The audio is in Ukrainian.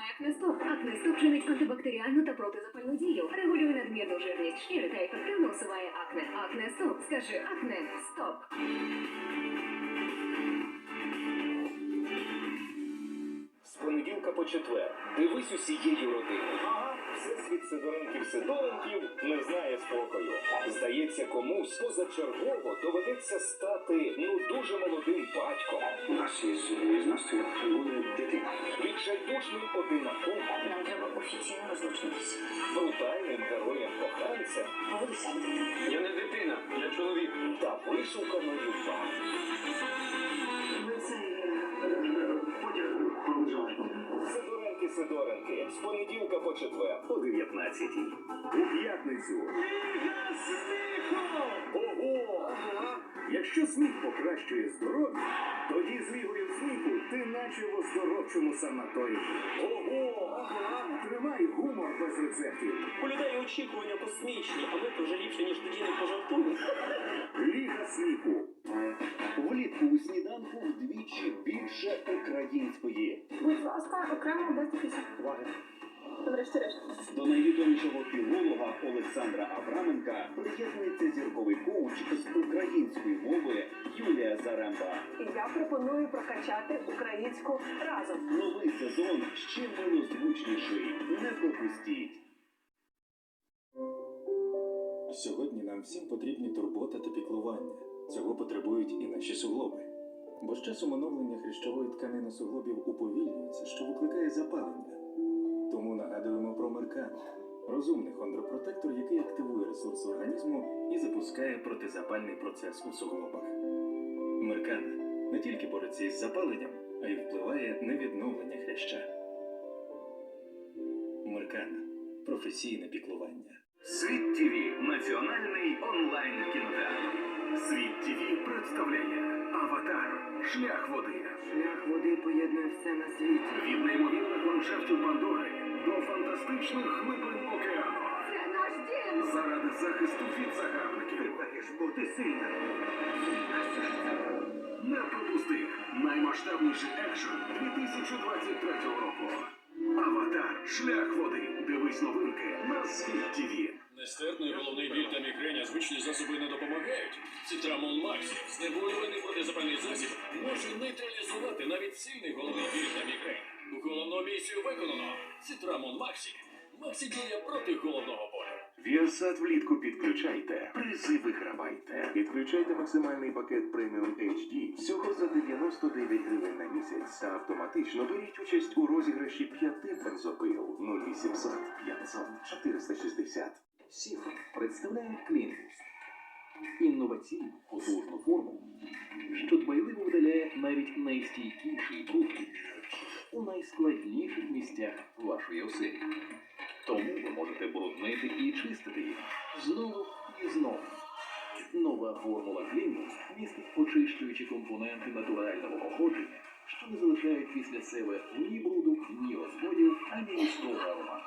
Тримай Акнестоп. Акнестоп чинить антибактеріальну та протизапальну дію. Регулює надмірну жирність шкіри та ефективно усуває акне. Акнестоп. Скажи акне. Стоп. З понеділка по четвер. Дивись усією родиною. Всесвіт Сидоренків Сидоренків не знає спокою. Здається, комусь позачергово доведеться стати ну дуже молодим батьком. У нас є знастя, буде дитина. Відчайдушним одинаком, Нам треба офіційно розлучитися. брутальним героєм дитина. Я не дитина, я чоловік. та вишуканою парою. З понеділка по четвер. О 19 У п'ятницю. Ого! Ага. Якщо сміх покращує здоров'я, тоді з Лігою сміху ти наче в оздоровчому санаторії. Ого! Тримай гумор без рецептів. У людей очікування космічні, а ми то вже ліпше, ніж тоді не пожартуємо. Ліга сміху. У сніданку вдвічі більше української. Будь ласка, окремо без. Врешті-решт. До найвідомішого філолога Олександра Авраменка приєднується зірковий коуч з української мови Юлія Заремба. Я пропоную прокачати українську разом. Новий сезон ще милозвучніший. Не пропустіть. Сьогодні нам всім потрібні турбота та піклування. Цього потребують і наші суглоби. Бо з часом оновлення хрящової тканини суглобів уповільнюється, що викликає запалення. Тому нагадуємо про Меркан – розумний хондропротектор, який активує ресурс організму і запускає протизапальний процес у суглобах. Меркана не тільки бореться із запаленням, а й впливає на відновлення хряща. Меркана професійне піклування. Світ ТВ – національний онлайн кінотеатр. Представляє Аватар. Шлях води. Шлях води поєднує все на світі. Від неймовірних ландшафтів Пандори до фантастичних глибин океану. Це наш дім! Заради захисту від загарбників. Ти маєш бути сильним. Не пропусти наймасштабніший екшен 2023 року. Аватар. Шлях води. Дивись новинки на світ ТВ. Біль мігрень, звичні засоби не допомагають. Цитрамон Максі, знеболюваний протизапальний засіб, може нейтралізувати навіть сильний головний біль та мігрень. Головну місію виконано. Цитрамон Максі. Максі діє проти головного болю. Віасад влітку підключайте. Призи вигравайте. Підключайте максимальний пакет преміум HD всього за 99 гривень на місяць та автоматично беріть участь у розіграші 5 бензопил 0800 500 460. Сіф представляє Клінвіс. Інноваційну потужну форму, що дбайливо видаляє навіть найстійкіший бруд у найскладніших місцях вашої оселі. Тому ви можете бруднити і чистити їх знову і знову. Нова формула Клінвіс містить очищуючі компоненти натурального походження, що не залишають після себе ні бруду, ні розводів, ані міського аромату.